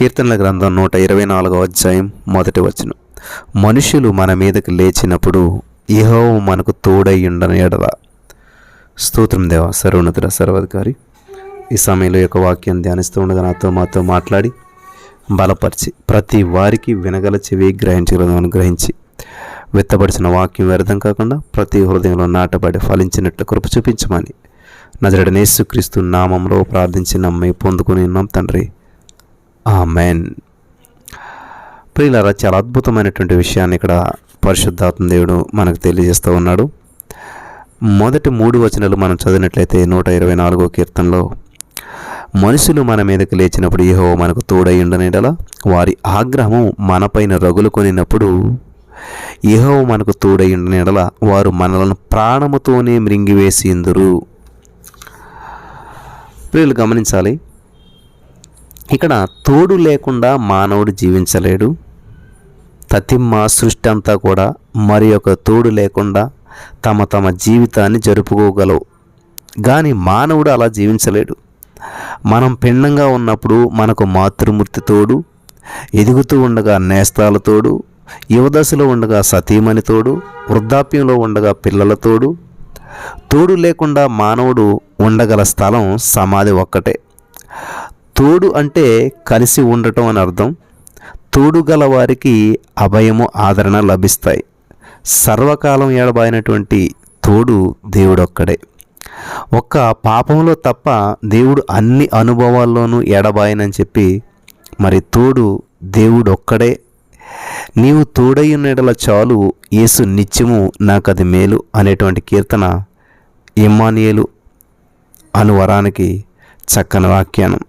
కీర్తనల గ్రంథం నూట ఇరవై నాలుగవ అధ్యాయం మొదటి వచనం. మనుషులు మన మీదకి లేచినప్పుడు యెహోవా మనకు తోడయ్యుండని ఉండని స్తోత్రం దేవ సర్వోన్నతుల సర్వాధికారి. ఈ సమయంలో యొక్క వాక్యం ధ్యానిస్తూ ఉండగా నాతో మాతో మాట్లాడి బలపరిచి ప్రతి వారికి వినగల చెవి గ్రహించగలను అనుగ్రహించి వెత్తబడిచిన వాక్యం వ్యర్థం కాకుండా ప్రతి హృదయంలో నాటబడి ఫలించినట్లు కృప చూపించమని. నజరడనేసుక్రీస్తు నామంలో ప్రార్థించి నమ్మి పొందుకుని ఉన్నాం తండ్రి. ఆమెన్. ప్రియులారా చాలా అద్భుతమైనటువంటి విషయాన్ని ఇక్కడ పరిశుద్ధాత్మ దేవుడు మనకు తెలియజేస్తూ ఉన్నాడు. మొదటి మూడు వచనాలు మనం చదివినట్లయితే నూట ఇరవై నాలుగో కీర్తనలో మనుషులు మన మీదకి లేచినప్పుడు ఏహో మనకు తోడై వారి ఆగ్రహము మనపైన రగులు కొనినప్పుడు ఏహో మనకు తోడై వారు మనలను ప్రాణముతోనే మృంగివేసి ఇందురు. ప్రియులు గమనించాలి ఇక్కడ తోడు లేకుండా మానవుడు జీవించలేడు. తతిమ్మ సృష్టి అంతా కూడా మరి ఒక తోడు లేకుండా తమ తమ జీవితాన్ని జరుపుకోగలవు. కానీ మానవుడు అలా జీవించలేడు. మనం పిండంగా ఉన్నప్పుడు మనకు మాతృమూర్తి తోడు ఎదుగుతూ ఉండగా నేస్తాల తోడు యువదశలో ఉండగా సతీమణి తోడు వృద్ధాప్యంలో ఉండగా పిల్లల తోడు. తోడు లేకుండా మానవుడు ఉండగల స్థలం సమాధి ఒక్కటే. తోడు అంటే కలిసి ఉండటం అని అర్థం. తోడు గల వారికి అభయము ఆదరణ లభిస్తాయి. సర్వకాలం ఏడబాయినటువంటి తోడు దేవుడొక్కడే. ఒక్క పాపంలో తప్ప దేవుడు అన్ని అనుభవాల్లోనూ ఎడబాయనని చెప్పి మరి తోడు దేవుడు ఒక్కడే నీవు తోడయ్యున్నడల చాలు యేసు నిత్యము నాకు అది మేలు అనేటువంటి కీర్తన ఇమ్మానియలు అను వరానికి చక్కని వ్యాఖ్యానం.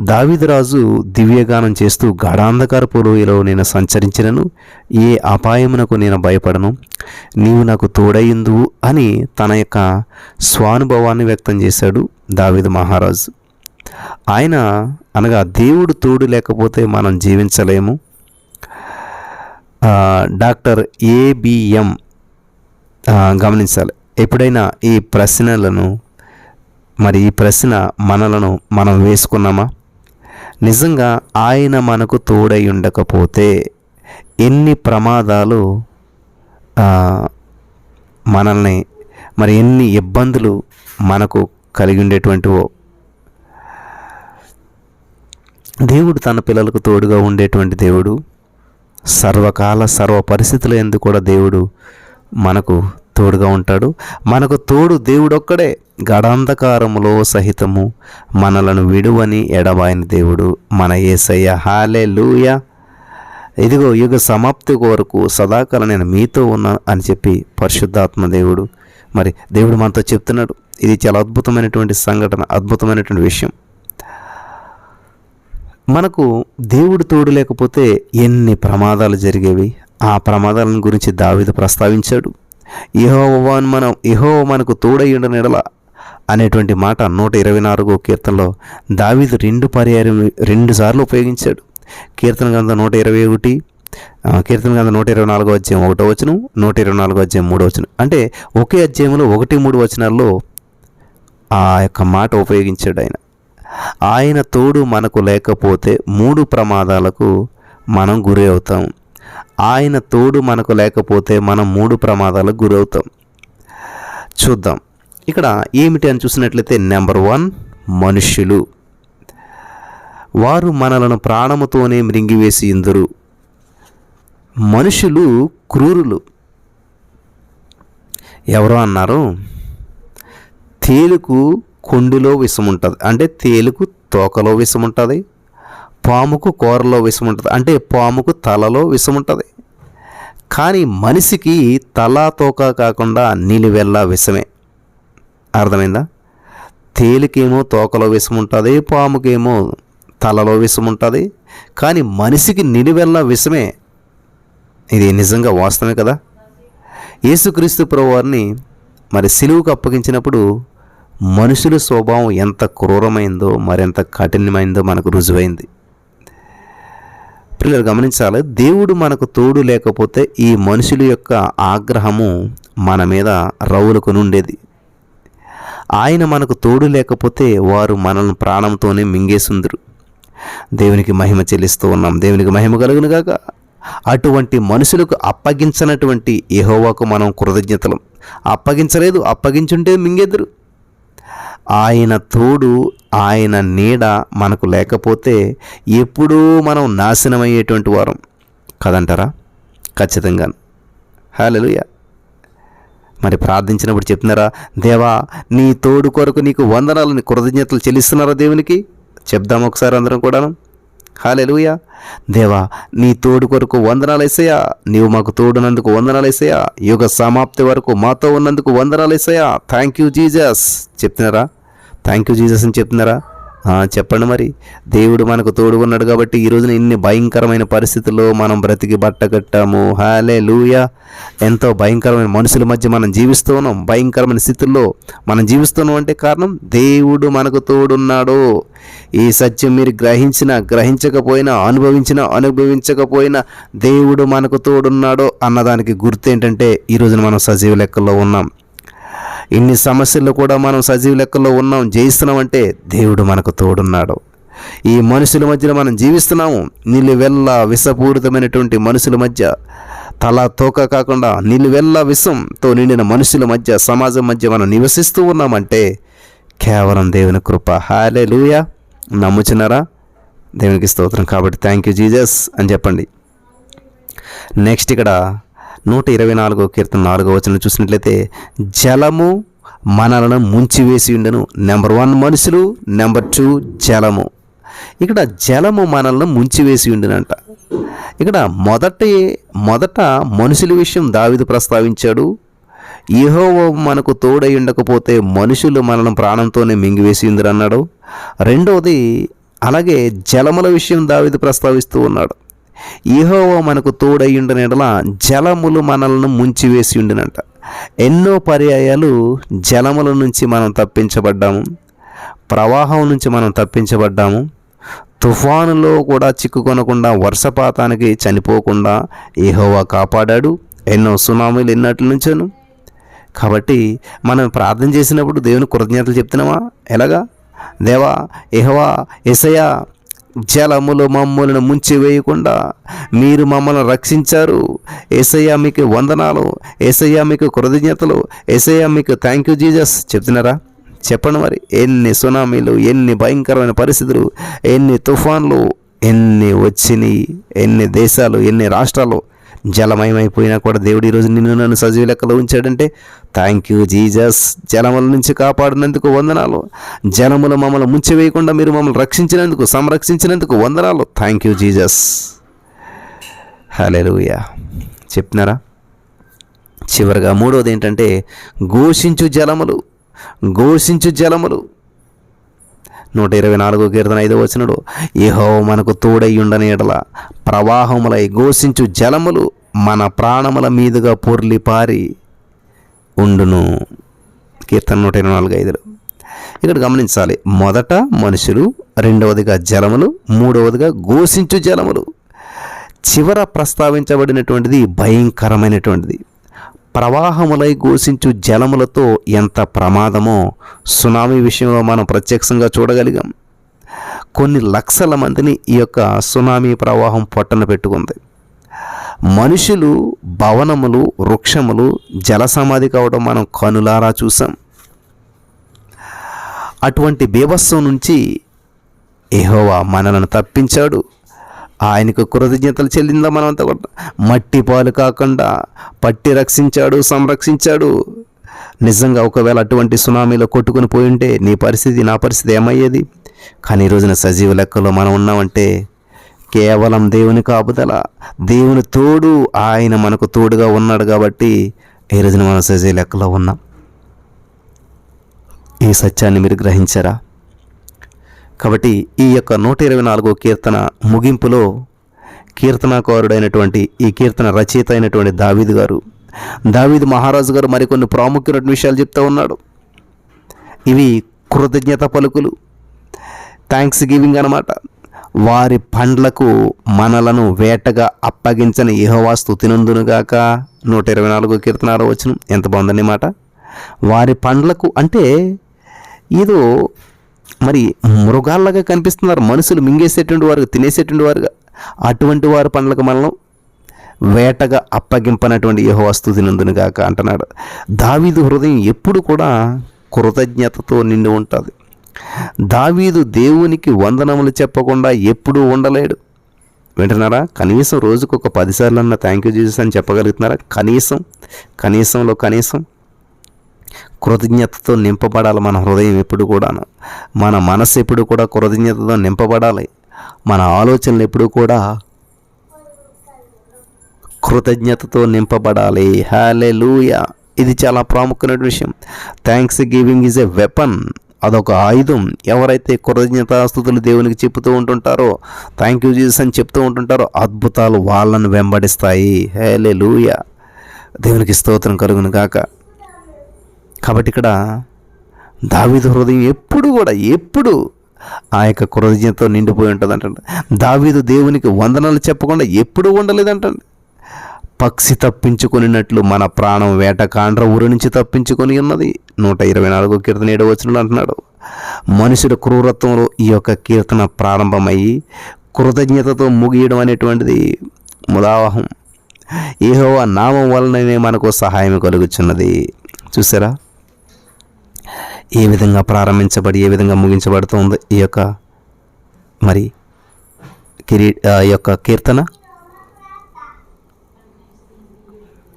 దావిదరాజు దివ్యగానం చేస్తూ గాఢాంధకార పొలువులో నేను సంచరించినను ఏ అపాయమునకు నేను భయపడను. నీవు నాకు తోడయిందు అని తన యొక్క స్వానుభవాన్ని వ్యక్తం చేశాడు దావిద మహారాజు. ఆయన అనగా దేవుడు తోడు లేకపోతే మనం జీవించలేము. డాక్టర్ ఏబిఎం గమనించాలి. ఎప్పుడైనా ఈ ప్రశ్నలను మరి ఈ ప్రశ్న మనలను మనం వేసుకున్నామా? నిజంగా ఆయన మనకు తోడై ఉండకపోతే ఎన్ని ప్రమాదాలు మనల్ని మరి ఎన్ని ఇబ్బందులు మనకు కలిగి ఉండేటువంటివో? దేవుడు తన పిల్లలకు తోడుగా ఉండేటువంటి దేవుడు. సర్వకాల సర్వ పరిస్థితుల ఎందు కూడా దేవుడు మనకు తోడుగా ఉంటాడు. మనకు తోడు దేవుడొక్కడే. గడాంధకారములో సహితము మనలను విడువని ఎడబాయిన దేవుడు మన ఏసయ్య. హాలే లూయ ఇదిగో యుగ సమాప్తి కొరకు సదాకాలం నేను మీతో ఉన్నా అని చెప్పి పరిశుద్ధాత్మ దేవుడు మరి దేవుడు మనతో చెప్తున్నాడు. ఇది చాలా అద్భుతమైనటువంటి సంఘటన అద్భుతమైనటువంటి విషయం. మనకు దేవుడు తోడు లేకపోతే ఎన్ని ప్రమాదాలు జరిగేవి? ఆ ప్రమాదాలను గురించి దావిద ప్రస్తావించాడు. ఇహోవాన్ మనం ఇహో మనకు తోడయ్యుండ నెడల అనేటువంటి మాట నూట ఇరవై నాలుగో కీర్తనలో దావీదు రెండు పర్యాయం రెండు సార్లు ఉపయోగించాడు. కీర్తన గ్రంథం నూట ఇరవై ఒకటి కీర్తన గ్రంథం నూట ఇరవై నాలుగో అధ్యాయం ఒకటో వచనం నూట ఇరవై నాలుగో అధ్యాయం మూడో వచనం. అంటే ఒకే అధ్యాయంలో ఒకటి మూడు వచనాల్లో ఆ యొక్క మాట ఉపయోగించాడు ఆయన. ఆయన తోడు మనకు లేకపోతే మూడు ప్రమాదాలకు మనం గురి అవుతాం. ఆయన తోడు మనకు లేకపోతే మనం మూడు ప్రమాదాలకు గురవుతాం. చూద్దాం. ఇక్కడ ఏమిటి అని చూసినట్లయితే నెంబర్ వన్ మనుష్యులు. వారు మనలను ప్రాణముతోనే మృంగివేసి ఇందురు. మనుషులు క్రూరులు. ఎవరో అన్నారు తేలుకు కొండులో విషం ఉంటుంది అంటే తేలుకు తోకలో విషం ఉంటుంది పాముకు కూరలో విషం ఉంటుంది అంటే పాముకు తలలో విషం ఉంటుంది కానీ మనిషికి తల తోక కాకుండా నిలువెల్లా విషమే. అర్థమైందా? తేలికేమో తోకలో విషం ఉంటుంది పాముకేమో తలలో విషం ఉంటుంది కానీ మనిషికి నిలువెల్లా విషమే. ఇది నిజంగా వాస్తవమే కదా? యేసుక్రీస్తు ప్రభువారిని మరి సిలువుకు అప్పగించినప్పుడు మనుషుల స్వభావం ఎంత క్రూరమైందో మరెంత కఠినమైందో మనకు రుజువైంది. పిల్లలు గమనించాలి దేవుడు మనకు తోడు లేకపోతే ఈ మనుషుల యొక్క ఆగ్రహము మన మీద రవులకు నుండేది. ఆయన మనకు తోడు లేకపోతే వారు మనల్ని ప్రాణంతోనే మింగేసుందరు. దేవునికి మహిమ చెల్లిస్తూ ఉన్నాం. దేవునికి మహిమ కలుగునుగాక అటువంటి మనుషులకు అప్పగించినటువంటి యహోవాకు మనం కృతజ్ఞతలం. అప్పగించలేదు అప్పగించుంటే మింగెదురు. ఆయన తోడు ఆయన నీడ మనకు లేకపోతే ఎప్పుడూ మనం నాశనమయ్యేటువంటి వారం. కదంటారా? ఖచ్చితంగా. హాలలుయ మరి ప్రార్థించినప్పుడు చెప్తున్నారా దేవా నీ తోడు కొరకు నీకు వందనాలని కృతజ్ఞతలు చెల్లిస్తున్నారా దేవునికి? చెప్దాం ఒకసారి అందరం కూడాను. హాలెలుయ దేవా నీ తోడు కొరకు వందనాలు నీవు మాకు తోడునందుకు వందనాలు యుగ సమాప్తి వరకు మాతో ఉన్నందుకు వందనాలు థ్యాంక్ యూ జీజస్. చెప్తున్నారా? థ్యాంక్ యూ జీసస్ అని చెప్తున్నారా? చెప్పండి మరి. దేవుడు మనకు తోడు ఉన్నాడు కాబట్టి ఈ రోజున ఇన్ని భయంకరమైన పరిస్థితుల్లో మనం బ్రతికి బట్ట కట్టాము. హాలే లూయా ఎంతో భయంకరమైన మనుషుల మధ్య మనం జీవిస్తూ ఉన్నాం. భయంకరమైన స్థితుల్లో మనం జీవిస్తున్నాం అంటే కారణం దేవుడు మనకు తోడున్నాడు ఈ సత్యం మీరు గ్రహించినా గ్రహించకపోయినా అనుభవించినా అనుభవించకపోయినా దేవుడు మనకు తోడున్నాడు అన్నదానికి గుర్తు ఏంటంటే ఈ రోజున మనం సజీవ లెక్కల్లో ఉన్నాం. ఇన్ని సమస్యల్లో కూడా మనం సజీవ లెక్కల్లో ఉన్నాం జయిస్తున్నామంటే దేవుడు మనకు తోడున్నాడు. ఈ మనుషుల మధ్యలో మనం జీవిస్తున్నాము. నిలువెల్ల విషపూరితమైనటువంటి మనుషుల మధ్య తల తోక కాకుండా నిలువెల్ల విషంతో నిండిన మనుషుల మధ్య సమాజం మధ్య మనం నివసిస్తూ ఉన్నామంటే కేవలం దేవుని కృప. హాలే లూయా నమ్ముచున్నారా? దేవునికి స్తోత్రం. కాబట్టి థ్యాంక్ యూ జీజస్ అని చెప్పండి. నెక్స్ట్ ఇక్కడ నూట ఇరవై నాలుగో కీర్తన నాలుగో వచనం చూసినట్లయితే జలము మనలను ముంచివేసి ఉండను. నెంబర్ వన్ మనుషులు నెంబర్ టూ జలము. ఇక్కడ జలము మనల్ని ముంచివేసి ఉండినంట. ఇక్కడ మొదటి మొదట మనుషుల విషయం దావిదు ప్రస్తావించాడు. యెహోవా మనకు తోడై ఉండకపోతే మనుషులు మనల్ని ప్రాణంతోనే మింగివేసి ఉందిరన్నాడు రెండవది అలాగే జలముల విషయం దావిదు ప్రస్తావిస్తూ ఉన్నాడు. ఇహోవో మనకు తోడయ్యుండిన ఎడల జలములు మనల్ని ముంచివేసి ఉండినంట ఎన్నో పర్యాయాలు జలముల నుంచి మనం తప్పించబడ్డాము. ప్రవాహం నుంచి మనం తప్పించబడ్డాము. తుఫానులో కూడా చిక్కుకొనకుండా వర్షపాతానికి చనిపోకుండా ఏహోవా కాపాడాడు. ఎన్నో సునామీలు ఎన్నట్ల నుంచాను. కాబట్టి మనం ప్రార్థన చేసినప్పుడు దేవుని కృతజ్ఞతలు చెప్తున్నామా? ఎలాగా? దేవా ఏహోవా ఎసయా జలములు మమ్మల్ని ముంచి వేయకుండా మీరు మమ్మల్ని రక్షించారు. ఏసయ్య మీకు వందనాలు. ఏసయ్య మీకు కృతజ్ఞతలు. ఏసయ్య మీకు థ్యాంక్ యూ జీజస్ చెప్తున్నారా? చెప్పండి మరి. ఎన్ని సునామీలు ఎన్ని భయంకరమైన పరిస్థితులు ఎన్ని తుఫాన్లు ఎన్ని వచ్చినాయి ఎన్ని దేశాలు ఎన్ని రాష్ట్రాలు జలమయమైపోయినా కూడా దేవుడు ఈరోజు నిన్ను నన్ను సజీవ లెక్కలో ఉంచాడంటే థ్యాంక్ యూ జీజస్ జలముల నుంచి కాపాడినందుకు వందనాలు. జలములు మమ్మల్ని ముంచివేయకుండా మీరు మమ్మల్ని రక్షించినందుకు సంరక్షించినందుకు వందనాలు. థ్యాంక్ యూ జీజస్ హలే చెప్తున్నారా? చివరిగా మూడవది ఏంటంటే ఘోషించు జలములు. ఘోషించు జలములు. నూట ఇరవై నాలుగో కీర్తన ఐదో వచనుడు ఏహో మనకు తోడయ్యుండని ఎడల ప్రవాహములై ఘోషించు జలములు మన ప్రాణముల మీదుగా పొర్లి పారి ఉండును. కీర్తన నూట ఇరవై నాలుగు ఐదులు. ఇక్కడ గమనించాలి మొదట మనుషులు రెండవదిగా జలములు మూడవదిగా ఘోషించు జలములు. చివర ప్రస్తావించబడినటువంటిది భయంకరమైనటువంటిది. ప్రవాహములై ఘోషించు జలములతో ఎంత ప్రమాదమో సునామీ విషయంలో మనం ప్రత్యక్షంగా చూడగలిగాం. కొన్ని లక్షల మందిని ఈ యొక్క సునామీ ప్రవాహం పొట్టన పెట్టుకుంది. మనుషులు భవనములు వృక్షములు జల సమాధి కావడం మనం కనులారా చూసాం అటువంటి బీభత్సం నుంచి ఎహోవా మనలను తప్పించాడు. ఆయనకు కృతజ్ఞతలు చెల్లిందా మనమంతా కూడా? మట్టి పాలు కాకుండా పట్టి రక్షించాడు సంరక్షించాడు. నిజంగా ఒకవేళ అటువంటి సునామీలో కొట్టుకుని పోయి ఉంటే నీ పరిస్థితి నా పరిస్థితి ఏమయ్యేది? కానీ ఈ రోజున సజీవ లెక్కలో మనం ఉన్నామంటే కేవలం దేవుని కాపుదల దేవుని తోడు ఆయన మనకు తోడుగా ఉన్నాడు కాబట్టి ఈ రోజున మనం సజీవ లెక్కలో ఉన్నాం. ఈ సత్యాన్ని మీరు గ్రహించారా? కాబట్టి ఈ యొక్క నూట ఇరవై నాలుగో కీర్తన ముగింపులో కీర్తనాకారుడైనటువంటి ఈ కీర్తన రచయిత అయినటువంటి దావీదు గారు. దావీదు మహారాజు గారు మరికొన్ని ప్రాముఖ్యమైన విషయాలు చెప్తూ ఉన్నాడు. ఇవి కృతజ్ఞత పలుకులు థ్యాంక్స్ గివింగ్ అనమాట వారి పండ్లకు మనలను వేటగా అప్పగించని యెహోవా స్థుతినందునుగాక నూట ఇరవై నాలుగో కీర్తన వచ్చిన ఎంత బాగుందన్నమాట. వారి పండ్లకు అంటే ఏదో మరి మృగాల్లాగా కనిపిస్తున్నారు. మనుషులు మింగేసేటువంటి వారు తినేసేటువంటి వారుగా. అటువంటి వారి పనులకు మనం వేటగా అప్పగింపనటువంటి యహో వస్తుతినందును గాక అంటున్నాడు. దావీదు హృదయం ఎప్పుడు కూడా కృతజ్ఞతతో నిండి ఉంటుంది. దావీదు దేవునికి వందనములు చెప్పకుండా ఎప్పుడూ ఉండలేడు. వింటున్నారా? కనీసం రోజుకు ఒక పదిసార్లు అన్న థ్యాంక్ యూ జీసస్ అని చెప్పగలుగుతున్నారా? కనీసం కనీసంలో కనీసం కృతజ్ఞతతో నింపబడాలి మన హృదయం ఎప్పుడు కూడాను. మన మనసు ఎప్పుడు కూడా కృతజ్ఞతతో నింపబడాలి. మన ఆలోచనలు ఎప్పుడు కూడా కృతజ్ఞతతో నింపబడాలి. హాలే ఇది చాలా ప్రాముఖ్యమైన విషయం. Thanksgiving is a weapon అదొక ఆయుధం. ఎవరైతే కృతజ్ఞతాస్థుతులు దేవునికి చెప్తూ ఉంటుంటారో థ్యాంక్ యూ జీసస్ అని చెప్తూ ఉంటుంటారో అద్భుతాలు వాళ్ళను వెంబడిస్తాయి. హేలే లూయ దేవునికి స్తోత్రం కలుగును గాక. కాబట్టి ఇక్కడ దావీదు హృదయం ఎప్పుడు కూడా ఎప్పుడు ఆ యొక్క కృతజ్ఞతతో నిండిపోయి ఉంటుంది అంటండి దావీదు దేవునికి వందనాలు చెప్పకుండా ఎప్పుడు ఉండలేదంటండి. పక్షి తప్పించుకునినట్లు మన ప్రాణం వేట కాండ్ర ఊరి నుంచి తప్పించుకొని ఉన్నది. నూట ఇరవై నాలుగు కీర్తన ఏడు వచ్చినట్లు అంటున్నాడు. మనుషుల క్రూరత్వంలో ఈ యొక్క కీర్తన ప్రారంభమయ్యి కృతజ్ఞతతో ముగియడం అనేటువంటిది ముదావహం ఏహోవా నామం వలననే మనకు సహాయం కలుగుచున్నది. చూసారా? ఏ విధంగా ప్రారంభించబడి ఏ విధంగా ముగించబడుతుంది ఈ యొక్క మరి కిరీ ఈ యొక్క కీర్తన?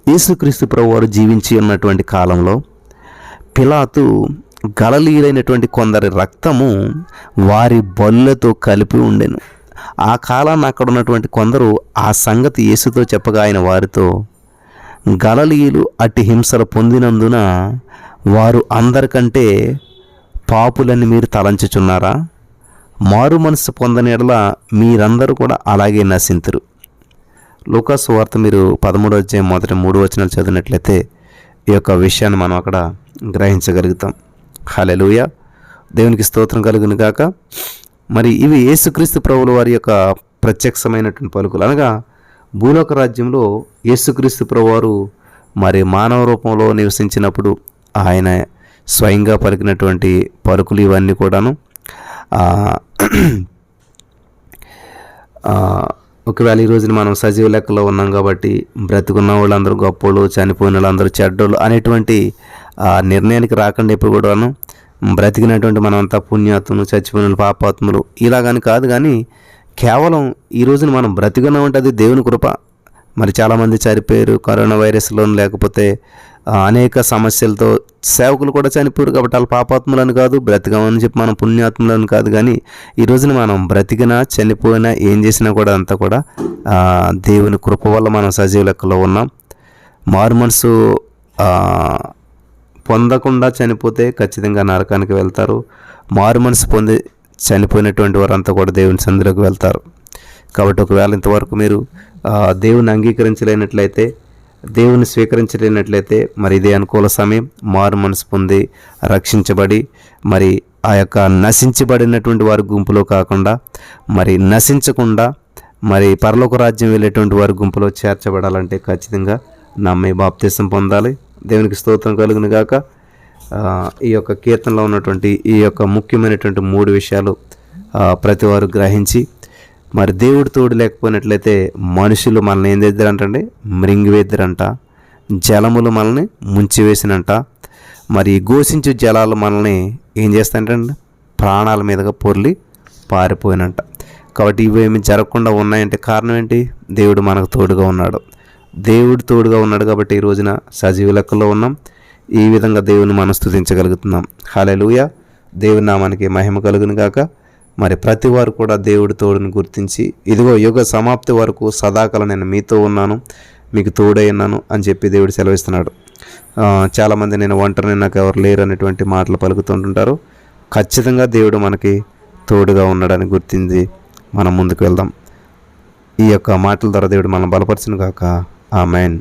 యేసుక్రీస్తు ప్రభు వారు జీవించి ఉన్నటువంటి కాలంలో పిలాతు గలలీలైనటువంటి కొందరి రక్తము వారి బొల్లతో కలిపి ఉండెను. ఆ కాలాన్ని అక్కడ ఉన్నటువంటి కొందరు ఆ సంగతి యేసుతో చెప్పగా ఆయన వారితో గలలీయులు అట్టి హింసలు పొందినందున వారు అందరికంటే పాపులని మీరు తలంచుచున్నారా? మారు మనసు పొందనేడల మీరందరూ కూడా అలాగే నశింతురు. లూకాసు వార్త మీరు పదమూడో అధ్యాయం మొదటి మూడు వచనాలు చదివినట్లయితే ఈ యొక్క విషయాన్ని మనం అక్కడ గ్రహించగలుగుతాం. హలెలుయ దేవునికి స్తోత్రం కలుగును గాక. మరి ఇవి యేసుక్రీస్తు ప్రభుల వారి యొక్క ప్రత్యక్షమైనటువంటి పలుకులు. అనగా భూలోక రాజ్యంలో యేసుక్రీస్తు ప్రభు వారు మరి మానవ రూపంలో నివసించినప్పుడు ఆయన స్వయంగా పలికినటువంటి పరుకులు ఇవన్నీ కూడాను ఒకవేళ ఈ రోజున మనం సజీవ లెక్కలో ఉన్నాం కాబట్టి బ్రతికున్న వాళ్ళందరూ గొప్పలు చనిపోయిన వాళ్ళందరూ చెడ్డోళ్ళు అనేటువంటి నిర్ణయానికి రాకుండా ఎప్పుడు కూడాను. బ్రతికినటువంటి మనమంతా పుణ్యాత్ములు చచ్చిపోయిన పాపాత్ములు ఇలాగని కాదు కానీ కేవలం ఈ రోజున మనం బ్రతికున్నామంటే అది దేవుని కృప. మరి చాలామంది చనిపోయారు కరోనా వైరస్లో లేకపోతే అనేక సమస్యలతో సేవకులు కూడా చనిపోయారు కాబట్టి వాళ్ళ పాపాత్ములను కాదు బ్రతికమని చెప్పి మనం పుణ్యాత్ములను కాదు కానీ ఈ రోజున మనం బ్రతికినా చనిపోయినా ఏం చేసినా కూడా అంతా కూడా దేవుని కృప వల్ల మనం సజీవ లెక్కలో ఉన్నాం. మారు మనసు పొందకుండా చనిపోతే ఖచ్చితంగా నరకానికి వెళ్తారు. మారు మనసు పొంది చనిపోయినటువంటి వారంతా కూడా దేవుని సందులోకి వెళ్తారు. కాబట్టి ఒకవేళ ఇంతవరకు మీరు దేవుని అంగీకరించలేనట్లయితే దేవుని స్వీకరించలేనట్లయితే మరి ఇదే అనుకూల సమయం. మారు మనసు పొంది రక్షించబడి మరి ఆ యొక్క నశించబడినటువంటి వారి గుంపులో కాకుండా మరి నశించకుండా మరి పరలోక రాజ్యం వెళ్ళేటువంటి వారి గుంపులో చేర్చబడాలంటే ఖచ్చితంగా నమ్మే బాప్తీసం పొందాలి. దేవునికి స్తోత్రం కలుగును గాక. ఈ యొక్క కీర్తనలో ఉన్నటువంటి ఈ యొక్క ముఖ్యమైనటువంటి మూడు విషయాలు ప్రతి వారు గ్రహించి మరి దేవుడు తోడు లేకపోయినట్లయితే మనుషులు మనల్ని ఏం చేద్దరంటండి? మృంగివేద్దరంట. జలములు మనల్ని ముంచివేసినంట. మరి ఘోషించు జలాలు మనల్ని ఏం చేస్తాయంటండి? ప్రాణాల మీదుగా పొర్లి పారిపోయినంట. కాబట్టి ఇవేమి జరగకుండా ఉన్నాయంటే కారణం ఏంటి? దేవుడు మనకు తోడుగా ఉన్నాడు. దేవుడు తోడుగా ఉన్నాడు కాబట్టి ఈ రోజున సజీవ లెక్కలో ఉన్నాం. ఈ విధంగా దేవుని మనం స్థుతించగలుగుతున్నాం. హాలెలుయ దేవుని నామానికి మహిమ కలుగును గాక మరి ప్రతి వారు కూడా దేవుడి తోడుని గుర్తించి ఇదిగో యుగ సమాప్తి వరకు సదాకాలం నేను మీతో ఉన్నాను మీకు తోడై ఉన్నాను అని చెప్పి దేవుడు సెలవిస్తున్నాడు. చాలామంది నేను ఒంటరిని నాకు ఎవరు లేరు అనేటువంటి మాటలు పలుకుతుంటుంటారు. ఖచ్చితంగా దేవుడు మనకి తోడుగా ఉన్నాడని గుర్తించి మనం ముందుకు వెళ్దాం. ఈ యొక్క మాటల ద్వారా దేవుడు మనం బలపరచును కాక ఆ మైన్